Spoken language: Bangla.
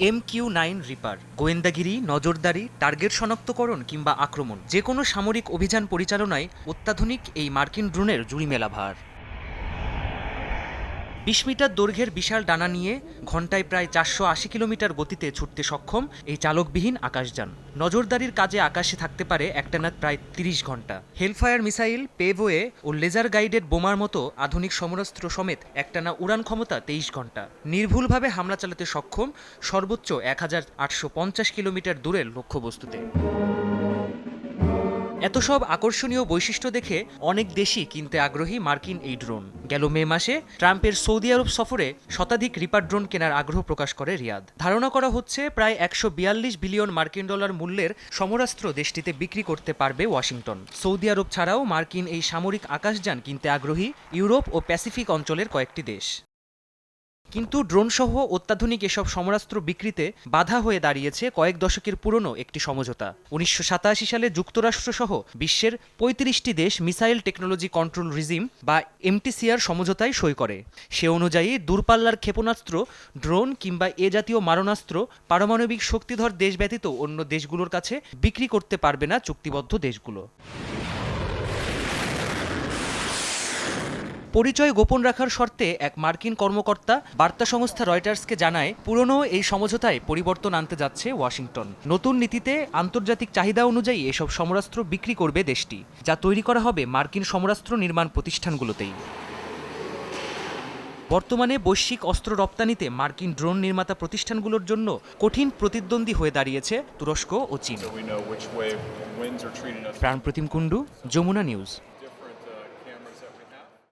এম কিউ নাইন রিপার, গোয়েন্দাগিরি, নজরদারি, টার্গেট শনাক্তকরণ কিংবা আক্রমণ যে কোনো সামরিক অভিযান পরিচালনায় অত্যাধুনিক এই মার্কিন ড্রোনের জুড়ি মেলা ভার বিশ মিটার দৈর্ঘ্যের বিশাল ডানা নিয়ে ঘন্টায় প্রায় চারশো আশি কিলোমিটার গতিতে ছুটতে সক্ষম এই চালকবিহীন আকাশযান। নজরদারির কাজে আকাশে থাকতে পারে একটানা প্রায় তিরিশ ঘণ্টা। হেলফায়ার মিসাইল, পেভওয়ে ও লেজার গাইডেড বোমার মতো আধুনিক সমরাস্ত্র সমেত একটানা উড়ান ক্ষমতা তেইশ ঘণ্টা। নির্ভুলভাবে হামলা চালাতে সক্ষম সর্বোচ্চ এক হাজার আটশো পঞ্চাশ কিলোমিটার দূরের লক্ষ্যবস্তুতে। এত সব আকর্ষণীয় বৈশিষ্ট্য দেখে অনেক দেশই কিনতে আগ্রহী মার্কিন এই ড্রোন। গেল মে মাসে ট্রাম্পের সৌদি আরব সফরে শতাধিক রিপার ড্রোন কেনার আগ্রহ প্রকাশ করে রিয়াদ। ধারণা করা হচ্ছে প্রায় একশো বিয়াল্লিশ বিলিয়ন মার্কিন ডলার মূল্যের সমরাস্ত্র দেশটিতে বিক্রি করতে পারবে ওয়াশিংটন। সৌদি আরব ছাড়াও মার্কিন এই সামরিক আকাশযান কিনতে আগ্রহী ইউরোপ ও প্যাসিফিক অঞ্চলের কয়েকটি দেশ। কিন্তু ড্রোনসহ অত্যাধুনিক এসব সমরাস্ত্র বিক্রিতে বাধা হয়ে দাঁড়িয়েছে কয়েক দশকের পুরনো একটি সমঝোতা। উনিশশো সাতাশি সালে যুক্তরাষ্ট্রসহ বিশ্বের পঁয়ত্রিশটি দেশ মিসাইল টেকনোলজি কন্ট্রোল রিজিম বা এমটিসিআর সমঝোতায় সই করে। সে অনুযায়ী দূরপাল্লার ক্ষেপণাস্ত্র, ড্রোন কিংবা এ জাতীয় মারণাস্ত্র পারমাণবিক শক্তিধর দেশ ব্যতীত অন্য দেশগুলোর কাছে বিক্রি করতে পারবে না চুক্তিবদ্ধ দেশগুলো। পরিচয় গোপন রাখার শর্তে এক মার্কিন কর্মকর্তা বার্তা সংস্থা রয়টার্সকে জানায় পুরনো এই সমঝোতায় পরিবর্তন আনতে যাচ্ছে ওয়াশিংটন। নতুন নীতিতে আন্তর্জাতিক চাহিদা অনুযায়ী এসব সমরাস্ত্র বিক্রি করবে দেশটি যা তৈরি করা হবে মার্কিন সমরাস্ত্র নির্মাণ প্রতিষ্ঠানগুলোতেই। বর্তমানে বৈশ্বিক অস্ত্র রপ্তানিতে মার্কিন ড্রোন নির্মাতা প্রতিষ্ঠানগুলোর জন্য কঠিন প্রতিদ্বন্দ্বী হয়ে দাঁড়িয়েছে তুরস্ক ও চীন। Us. প্রাণপ্রতিম কুণ্ডু যমুনা নিউজ।